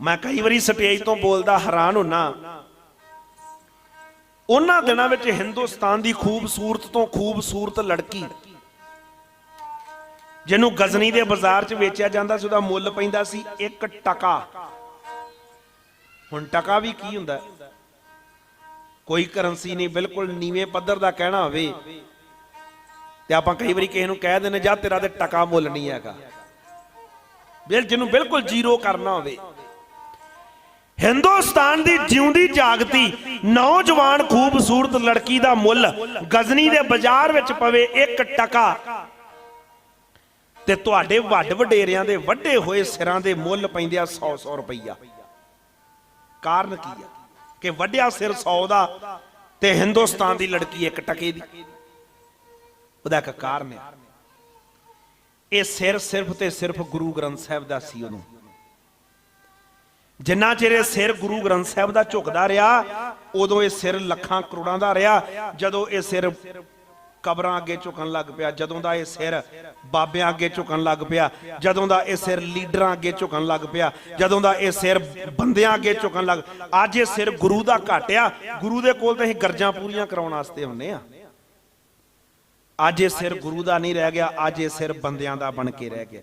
ਮੈਂ ਕਈ ਵਾਰੀ ਸਟੇਜ ਤੋਂ ਬੋਲਦਾ ਹੈਰਾਨ ਹੁੰਨਾ। ਉਹਨਾਂ ਦਿਨਾਂ ਵਿੱਚ ਹਿੰਦੁਸਤਾਨ ਦੀ ਖੂਬਸੂਰਤ ਤੋਂ ਖੂਬਸੂਰਤ ਲੜਕੀ, ਜਿਹਨੂੰ ਗਜ਼ਨੀ ਦੇ ਬਾਜ਼ਾਰ 'ਚ ਵੇਚਿਆ ਜਾਂਦਾ ਸੀ, ਉਹਦਾ ਮੁੱਲ ਪੈਂਦਾ ਸੀ 1 ਟਕਾ। ਹੁਣ ਟਕਾ ਵੀ ਕੀ ਹੁੰਦਾ? ਕੋਈ ਕਰੰਸੀ ਨਹੀਂ, ਬਿਲਕੁਲ ਨੀਵੇਂ ਪੱਧਰ ਦਾ ਕਹਿਣਾ ਹੋਵੇ, ਤੇ ਆਪਾਂ ਕਈ ਵਾਰੀ ਕਿਸੇ ਨੂੰ ਕਹਿ ਦਿੰਦੇ ਜਾਂ ਤੇਰਾ ਤੇ ਟਕਾ ਮੁੱਲ ਨਹੀਂ ਹੈਗਾ। ਬਿਲ, ਜਿਹਨੂੰ ਬਿਲਕੁਲ ਜ਼ੀਰੋ ਕਰਨਾ ਹੋਵੇ। ਹਿੰਦੁਸਤਾਨ ਦੀ ਜਿਉਂਦੀ ਜਾਗਤੀ ਨੌਜਵਾਨ ਖੂਬਸੂਰਤ ਲੜਕੀ ਦਾ ਮੁੱਲ ਗਜ਼ਨੀ ਦੇ ਬਾਜ਼ਾਰ ਵਿੱਚ ਪਵੇ 1 ਟਕਾ। ਤੇ ਤੁਹਾਡੇ ਵੱਡ ਵਡੇਰਿਆਂ ਦੇ ਵੱਡੇ ਹੋਏ ਸਿਰਾਂ ਦੇ ਮੁੱਲ ਪੈਂਦੇ ਆ 100 100 ਰੁਪਈਆ। ਕਾਰਨ ਕੀ ਆ? ਕਿ ਵੱਡਿਆ ਸਿਰ 100 ਦਾ ਤੇ ਹਿੰਦੁਸਤਾਨ ਦੀ ਲੜਕੀ 1 ਟਕੇ ਦੀ। ਉਹਦਾ ਇੱਕ ਕਾਰਨ ਹੈ ਇਹ ਸਿਰ ਸਿਰਫ ਤੇ ਸਿਰਫ ਗੁਰੂ ਗ੍ਰੰਥ ਸਾਹਿਬ ਦਾ ਸੀ ਉਹਨੂੰ। ਜਿੰਨਾ ਚਿਰ ਇਹ ਸਿਰ ਗੁਰੂ ਗ੍ਰੰਥ ਸਾਹਿਬ ਦਾ ਝੁਕਦਾ ਰਿਹਾ, ਉਦੋਂ ਇਹ ਸਿਰ ਲੱਖਾਂ ਕਰੋੜਾਂ ਦਾ ਰਿਹਾ। ਜਦੋਂ ਇਹ ਸਿਰ ਕਬਰਾਂ ਅੱਗੇ ਝੁਕਣ ਲੱਗ ਪਿਆ, ਜਦੋਂ ਦਾ ਇਹ ਸਿਰ ਬਾਬਿਆਂ ਅੱਗੇ ਝੁਕਣ ਲੱਗ ਪਿਆ, ਜਦੋਂ ਦਾ ਇਹ ਸਿਰ ਲੀਡਰਾਂ ਅੱਗੇ ਝੁਕਣ ਲੱਗ ਪਿਆ, ਜਦੋਂ ਦਾ ਇਹ ਸਿਰ ਬੰਦਿਆਂ ਅੱਗੇ ਝੁਕਣ ਲੱਗ ਅੱਜ ਇਹ ਸਿਰ ਗੁਰੂ ਦਾ ਘਟਿਆ ਗੁਰੂ ਦੇ ਕੋਲ ਤਾਂ ਅਸੀਂ ਗਰਜਾਂ ਪੂਰੀਆਂ ਕਰਾਉਣ ਵਾਸਤੇ ਹੁੰਨੇ ਆ। ਅੱਜ ਇਹ ਸਿਰ ਗੁਰੂ ਦਾ ਨਹੀਂ ਰਹਿ ਗਿਆ, ਅੱਜ ਇਹ ਸਿਰ ਬੰਦਿਆਂ ਦਾ ਬਣ ਕੇ ਰਹਿ ਗਿਆ।